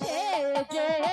সে যে